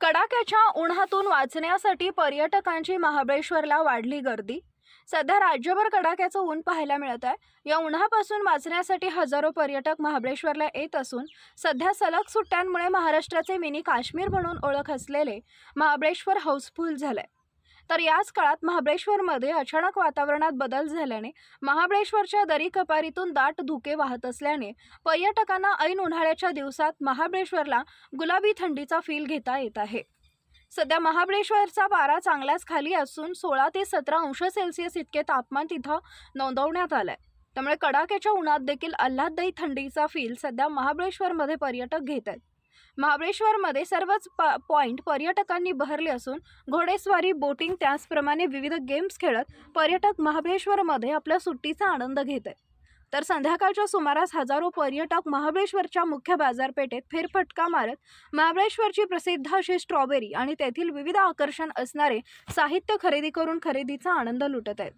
कडाक्याच्या उन्हातून वाचण्यासाठी पर्यटकांची महाबळेश्वरला वाढली गर्दी. सध्या राज्यभर कडाक्याचं ऊन पाहायला मिळत आहे. या उन्हापासून वाचण्यासाठी हजारो पर्यटक महाबळेश्वरला येत असून सध्या सलग सुट्ट्यांमुळे महाराष्ट्राचे मिनी काश्मीर म्हणून ओळख असलेले महाबळेश्वर हाऊसफुल झालंय. तर याच काळात महाबळेश्वरमध्ये अचानक वातावरणात बदल झाल्याने महाबळेश्वरच्या दरी कपारीतून दाट धुके वाहत असल्याने पर्यटकांना ऐन उन्हाळ्याच्या दिवसात महाबळेश्वरला गुलाबी थंडीचा फील घेता येत आहे. सध्या महाबळेश्वरचा पारा चांगलाच खाली असून सोळा ते सतरा अंश सेल्सिअस इतके तापमान तिथं नोंदवण्यात आलंय. त्यामुळे कडाक्याच्या उन्हात देखील आल्हाददायी थंडीचा फील सध्या महाबळेश्वरमध्ये पर्यटक घेत आहेत महाबळेश्वरमध्ये सर्वच प पॉईंट पर्यटकांनी बहरले असून घोडेस्वारी बोटिंग त्याचप्रमाणे विविध गेम्स खेळत पर्यटक महाबळेश्वरमध्ये आपल्या सुट्टीचा आनंद घेत आहेत तर संध्याकाळच्या सुमारास हजारो पर्यटक महाबळेश्वरच्या मुख्य बाजारपेठेत फेरफटका मारत महाबळेश्वरची प्रसिद्ध अशी स्ट्रॉबेरी आणि तेथील विविध आकर्षण असणारे साहित्य खरेदी करून खरेदीचा आनंद लुटत आहेत.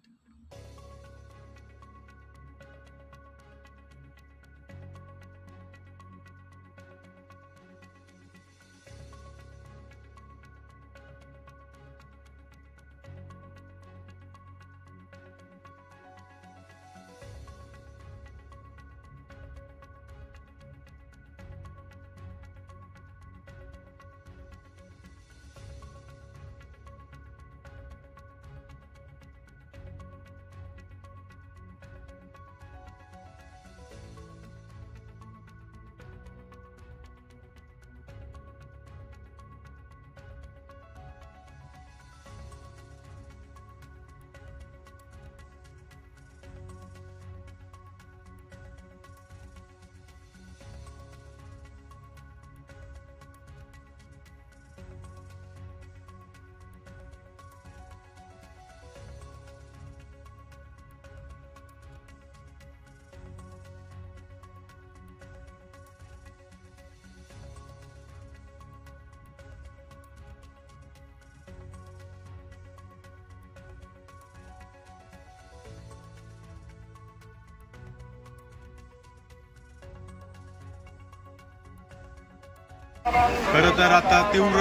खरं तर आता तीव्र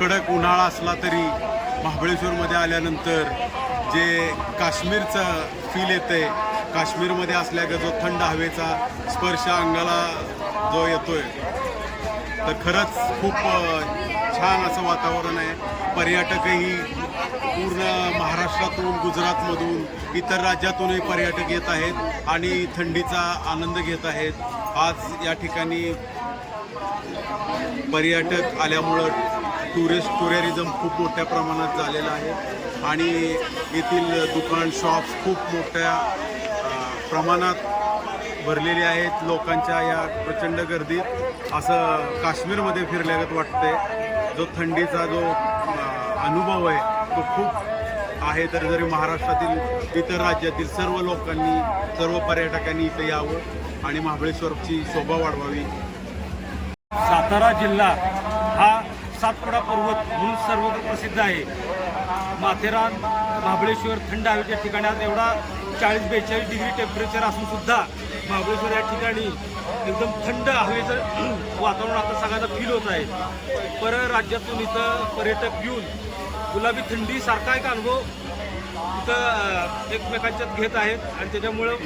कडक उन्हाळा असला तरी महाबळेश्वरमध्ये आल्यानंतर जे काश्मीरचं फील येते काश्मीरमध्ये असल्यागत जो थंड हवेचा स्पर्श अंगाला जो येतोय तर खरंच खूप छान असं वातावरण आहे. पर्यटकही पूर्ण महाराष्ट्रातून गुजरातमधून इतर राज्यातूनही पर्यटक येत आहेत आणि थंडीचा आनंद घेत आहेत. आज या ठिकाणी पर्यटक आल्यामुळं टुरिस्ट टुरिझम खूप मोठ्या प्रमाणात झालेलं आहे. आणि येथील दुकान शॉप्स खूप मोठ्या प्रमाणात भरलेले आहेत. लोकांच्या या प्रचंड गर्दीत असं काश्मीरमध्ये फिरल्यागत वाटतंय. जो थंडीचा जो अनुभव आहे तो खूप आहे. तर जरी महाराष्ट्रातील इतर राज्यातील सर्व लोकांनी सर्व पर्यटकांनी इथं यावं आणि महाबळेश्वरची शोभा वाढवावी सातारा जिल्हा हा सातपुडा पर्वत म्हणून सर्वत्र प्रसिद्ध आहे. माथेरान महाबळेश्वर थंड हवेच्या ठिकाणी आज एवढा चाळीस बेचाळीस डिग्री टेम्परेचर असून सुद्धा महाबळेश्वर या ठिकाणी एकदम थंड हवेचं वातावरण आता सगळ्यांना फील होत आहे. पर राज्यातून इथं पर्यटक येऊन गुलाबी थंडीसारखा एक अनुभव इथं एकमेकांच्यात घेत आहेत आणि त्याच्यामुळं